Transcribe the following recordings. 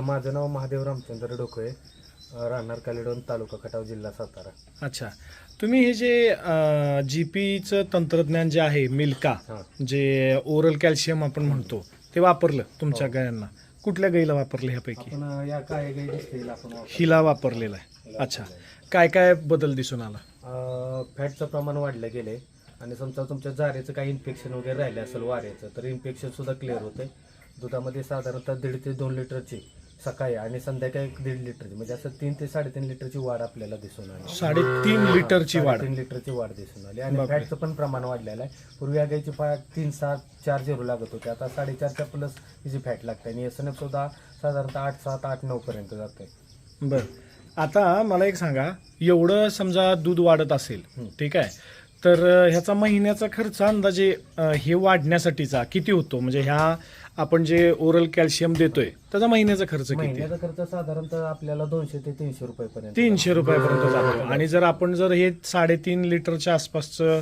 माझं नाव महादेव रामचंद्र डोकळे राहणार कालेडोन तालुका खटाव जिल्हा सातारा. अच्छा. तुम्ही हे जे जी पीचं तंत्रज्ञान जे आहे मिल्का हां. जे ओरल कॅल्शियम आपण म्हणतो ते वापरलं तुमच्या हो. गायांना? कुठल्या गाईला वापरलं ह्यापैकी? आपण अं, या काय गाई दिसतील आपण वापरतो. हिला वापरलेला आहे. अच्छा. काय काय बदल दिसून आला? अं, फॅटचं प्रमाण वाढलं गेले आणि समजा तुमच्या जारेचं काही इन्फेक्शन वगैरे राहिलं असेल वाऱ्याचं तर इन्फेक्शन सुद्धा क्लिअर होते दुधामध्ये साधारणतः दीड ते दोन लिटरची सकाळी आणि संध्याकाळी एक दीड लिटरची. म्हणजे असं तीन ते साडेतीन लिटरची वाढ आपल्याला दिसून आली. साडेतीन लिटरची वाढ. तीन लिटरची वाढ दिसून आली. आणि. फॅटचं पण प्रमाण वाढलेलं आहे. पूर्वी या गाईची फॅट तीन सात चार झिरो लागत होते. आता साडेचारच्या प्लस हिची फॅट लागते. आणि एस एन एफ सुद्धा साधारणतः आठ सात आठ नऊ पर्यंत जाते. बर. आता मला एक सांगा. एवढं समजा दूध वाढत असेल. ठीक आहे. तर ह्याचा महिन्याचा खर्च अंदाजे हे वाढण्यासाठीचा किती होतो? म्हणजे ह्या आपण जे ओरल कॅल्शियम देतोय त्याचा महिन्याचा खर्च किती? महिन्याचा खर्च साधारणतः आपल्याला दोनशे ते तीनशे रुपयेपर्यंत तीनशे रुपयापर्यंत जातो. आणि जर आपण जर हे साडेतीन लिटरच्या आसपासचं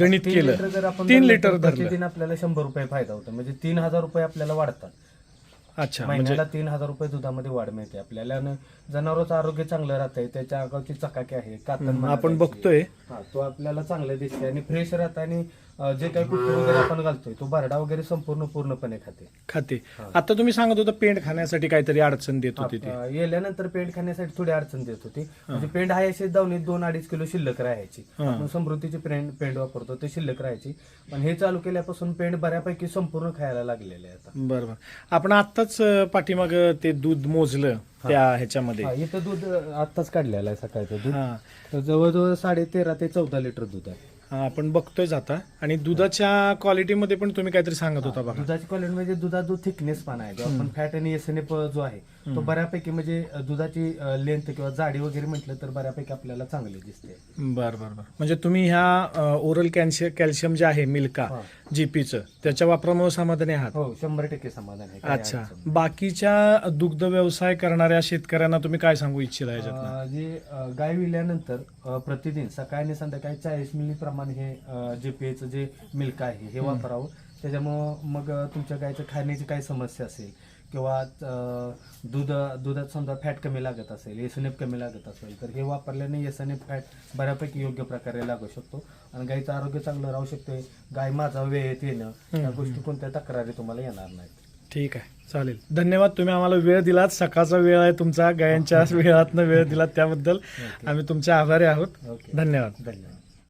गणित तीन लिटर केलं जर आपण तीन धरलं लिटर तर धरलं. प्रतिदिन आपल्याला शंभर रुपये फायदा होतो. म्हणजे तीन हजार रुपये आपल्याला वाढतात. अच्छा म्हणजे महिन्याला तीन हजार रुपये दुधामध्ये वाढ मिळते आपल्याला. आणि जनावरांचं आरोग्य चांगलं राहतंय. त्याच्या अगावची चकाकी आहे म्हणा आपण त्याची. बघतोय. हा तो आपल्याला चांगलं दिसते आणि फ्रेश राहतं आणि अं, जे काही कुठे वगैरे आपण घालतोय तो भरडा वगैरे संपूर्ण पूर्णपणे खाते. खाते. आता तुम्ही सांगत होता पेंड खाण्यासाठी काहीतरी अडचण देत होती ती. येल्यानंतर पेंड खाण्यासाठी थोडी अडचण देत होती. म्हणजे पेंड आहे अशी जाऊन दोन अडीच किलो शिल्लक राहायची. हा. आपण समृद्धीची पेंड पेंड वापरतो ते शिल्लक राहायची. पण हे चालू केल्यापासून पेंड बऱ्यापैकी संपूर्ण खायला लागलेले आहे आता बरोबर. आपण आत्ताच अं, पाठीमाग ते दूध मोजलं. त्या ह्याच्यामध्ये. हा, इथं दूध अं, आत्ताच काढलेलं आहे सकाळचं दूध. हा. तर जवळजवळ साडे तेरा ते चौदा लिटर दूध आहे. हा, आपण बघतोय आता. आणि दुधाच्या क्वालिटीमध्ये पण तुम्ही काहीतरी सांगत होता बघा. दुधाची क्वालिटी म्हणजे दुधात जो थिकनेस पण आहे जो आपण फॅट आणि एस जो आहे तो बऱ्यापैकी म्हणजे दुधाची लेंथ किंवा जाडी वगैरे म्हटलं तर बऱ्यापैकी आपल्याला चांगली दिसते. बर बर बर. म्हणजे तुम्ही ह्या ओरल कॅल्शियम कॅल्शियम जे आहे मिल्का हा. जीपीचं त्याच्या वापरामुळे समाधानी आहात? हो शंभर टक्के समाधान आहे. काही अच्छा. अडचण नाही. बाकीच्या दुग्ध व्यवसाय करणाऱ्या शेतकऱ्यांना तुम्ही काय सांगू इच्छिता याच्यात अं, जे अं, गाय विल्यानंतर अं, प्रतिदिन सकाळी आणि संध्याकाळी चाळीस मिली प्रमाणे हे जे पेचं जे मिल्क आहे हे वापरावं. त्याच्यामुळं मग अं, तुमच्या गायचं खाण्याची काही समस्या असेल किंवा दूध दुधात समजा फॅट कमी लागत असेल एसएनएफ कमी लागत असेल तर हे वापरल्याने एसएनएफ फॅट बऱ्यापैकी योग्य प्रकारे लागू शकतो. आणि गायचं आरोग्य चांगलं राहू शकते. गाय माझा वेळेत येणं या गोष्टी कोणत्या तक्रारी तुम्हाला येणार नाहीत. ठीक आहे चालेल. धन्यवाद तुम्ही आम्हाला वेळ दिलात. सकाळचा वेळ आहे तुमचा गायांच्या वेळातनं वेळ दिलात त्याबद्दल. आम्ही तुमचे आभारी आहोत. धन्यवाद. धन्यवाद.